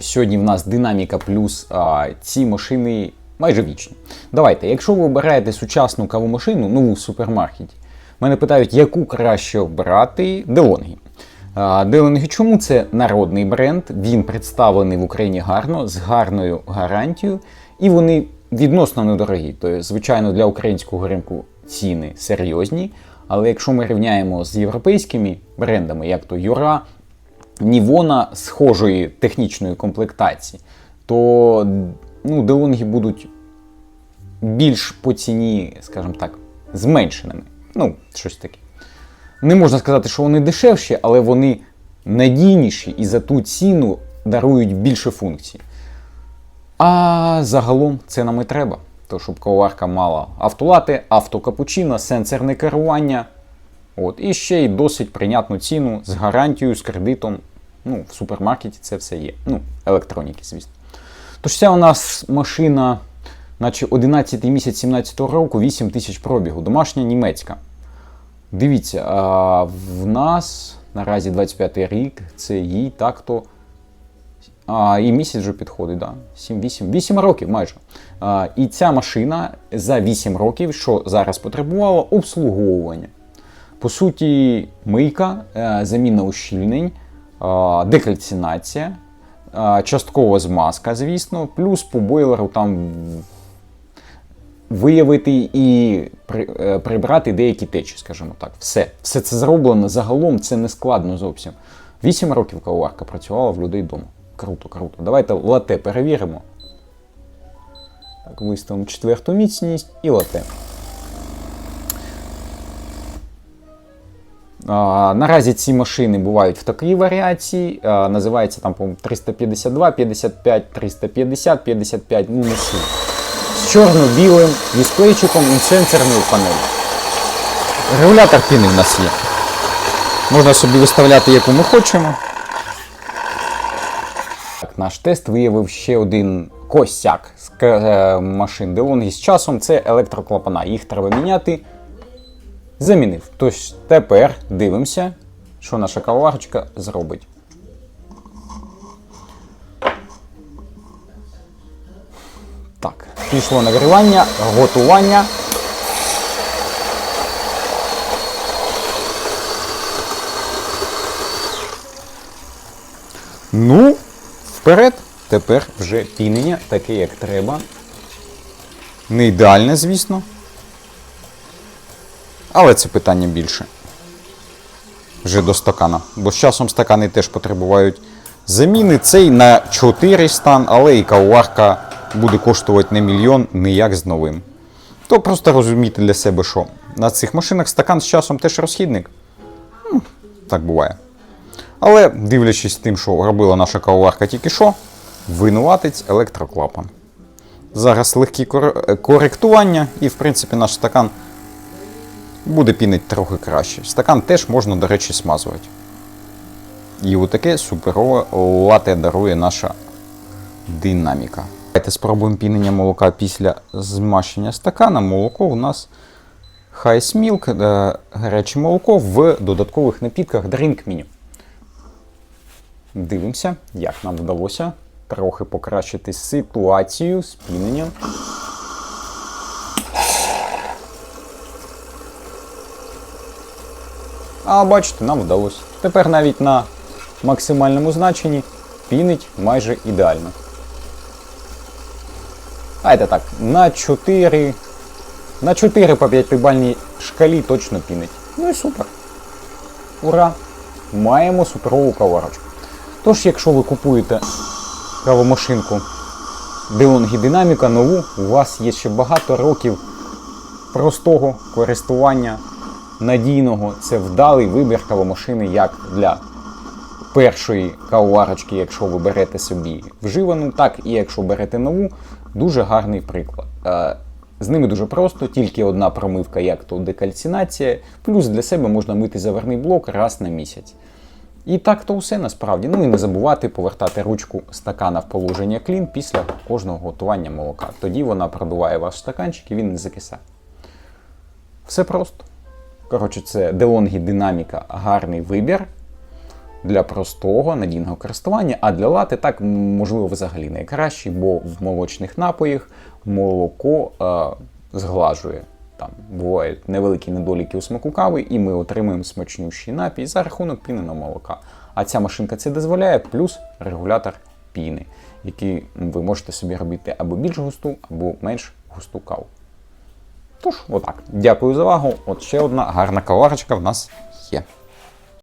Сьогодні в нас динаміка плюс а, ці машини майже вічні. Давайте, якщо ви обираєте сучасну кавомашину, нову в супермаркеті, мене питають, яку краще обрати. А, DeLonghi чому це народний бренд? Він представлений в Україні гарно, з гарною гарантією, і вони відносно недорогі. Тобто, звичайно, для українського ринку ціни серйозні. Але якщо ми рівняємо з європейськими брендами, як то Юра, Нівона схожої технічної комплектації, то ну, делонги будуть більш по ціні, скажімо так, зменшеними. Ну, щось таке. Не можна сказати, що вони дешевші, але вони надійніші і за ту ціну дарують більше функцій. А загалом це нам і треба. То, щоб коварка мала автолати, автокапучино, сенсорне керування. От, і ще й досить прийнятну ціну з гарантією, з кредитом. Ну, в супермаркеті це все є. Ну, електроніки, звісно. Тож ця у нас машина, наче 11 місяць 17 року, 8 тисяч пробігу, домашня німецька. Дивіться, а в нас наразі 25 й рік, це їй так-то. А, і місяць вже підходить, да. 7-8 8 років майже. А, і ця машина за 8 років, що зараз потребувала, обслуговування. По суті, мийка, е, заміна ущільнень, декальцинація, часткова змазка, звісно, плюс по бойлеру там виявити і е, прибрати деякі течі, скажімо так. Все. Все це зроблено загалом, це не складно зовсім. 8 років кавоварка працювала в людей вдома. Круто, круто. Давайте лате перевіримо. Так, виставимо четверту міцність і лате. Наразі ці машини бувають в такій варіації. Називається там, по 352, 55, 350, 55, ну не. З чорно-білим дисплейчиком і сенсорною панелью. Регулятор піни в нас є. Можна собі виставляти, яку ми хочемо. Так, наш тест виявив ще один косяк з е, машин DeLonghi з часом. Це електроклапана. Їх треба міняти. Замінив. Тож тепер дивимося, що наша кавоварочка зробить. Так, пішло нагрівання, готування. Ну, вперед. Тепер вже пінення, таке як треба. Не ідеальне, звісно. Але це питання більше. Вже до стакана. Бо з часом стакани теж потребують заміни. Цей на 4 стан, але і кавоварка буде коштувати не мільйон, не як з новим. То просто розумійте для себе, що на цих машинах стакан з часом теж розхідник. Ну, так буває. Але дивлячись тим, що робила наша кавоварка тільки що, винуватець електроклапан. Зараз легкі кор- коректування, і в принципі наш стакан буде пінити трохи краще. Стакан теж можна, до речі, смазувати. І отаке суперове лате дарує наша динаміка. Давайте спробуємо пінення молока після змащення стакана. Молоко у нас Хайс Milk, е, гаряче молоко в додаткових напідках Drink Menu. Дивимося, як нам вдалося трохи покращити ситуацію з піненням. А бачите, нам вдалося. Тепер навіть на максимальному значенні пінить майже ідеально. Давайте так, на 4. На 4 по 5 бальній шкалі точно пінить. Ну і супер. Ура! Маємо суперову каварочку. Тож, якщо ви купуєте кавомашинку DeLonghi Dynamica нову, у вас є ще багато років простого користування надійного. Це вдалий вибір кавомашини як для першої кавоварочки, якщо ви берете собі вживану, так і якщо берете нову, дуже гарний приклад. Е, З ними дуже просто, тільки одна промивка, як то декальцинація, плюс для себе можна мити заверний блок раз на місяць. І так то все насправді. Ну і не забувати повертати ручку стакана в положення клін після кожного готування молока. Тоді вона продуває ваш стаканчик і він не закисає. Все просто. Коротше, це DeLonghi Динаміка гарний вибір. для простого надійного користування, а для лати так можливо взагалі найкращий, бо в молочних напоях молоко е, зглажує. Там бувають невеликі недоліки у смаку кави, і ми отримуємо смачнющий напій за рахунок піненого молока. А ця машинка це дозволяє, плюс регулятор піни, який ви можете собі робити або більш густу, або менш густу каву. Тож, отак. Дякую за увагу. От ще одна гарна каварочка в нас є.